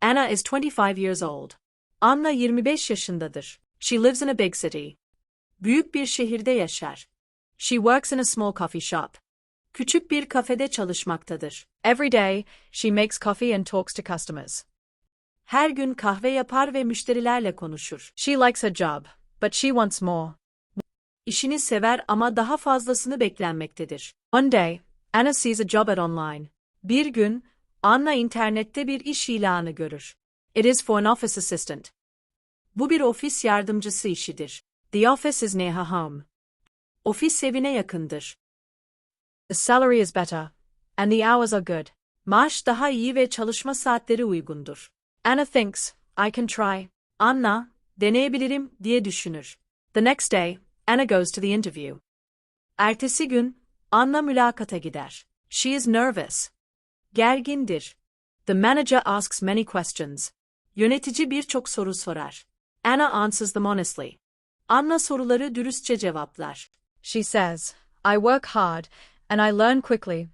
Anna is 25 years old. Anna 25 yaşındadır. She lives in a big city. Büyük bir şehirde yaşar. She works in a small coffee shop. Küçük bir kafede çalışmaktadır. Every day, she makes coffee and talks to customers. Her gün kahve yapar ve müşterilerle konuşur. She likes her job, but she wants more. İşini sever ama daha fazlasını beklenmektedir. One day, Anna sees a job ad online. Bir gün, Anna internette bir iş ilanı görür. It is for an office assistant. Bu bir ofis yardımcısı işidir. The office is near her home. Ofis evine yakındır. The salary is better, and the hours are good. Maaş daha iyi ve çalışma saatleri uygundur. Anna thinks, I can try. Anna, deneyebilirim diye düşünür. The next day, Anna goes to the interview. Ertesi gün, Anna mülakata gider. She is nervous. Gergindir. The manager asks many questions. Yönetici birçok soru sorar. Anna answers them honestly. Anna soruları dürüstçe cevaplar. She says, I work hard, and I learn quickly.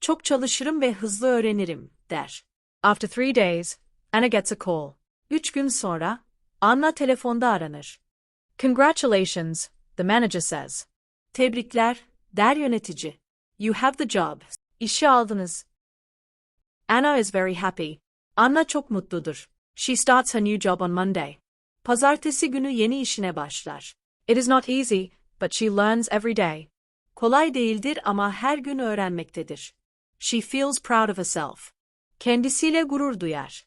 Çok çalışırım ve hızlı öğrenirim, der. After three days, Anna gets a call. Üç gün sonra, Anna telefonda aranır. Congratulations, the manager says. Tebrikler, der yönetici. You have the job. İşi aldınız. Anna is very happy. Anna çok mutludur. She starts her new job on Monday. Pazartesi günü yeni işine başlar. It is not easy, but she learns every day. Kolay değildir ama her gün öğrenmektedir. She feels proud of herself. Kendisiyle gurur duyar.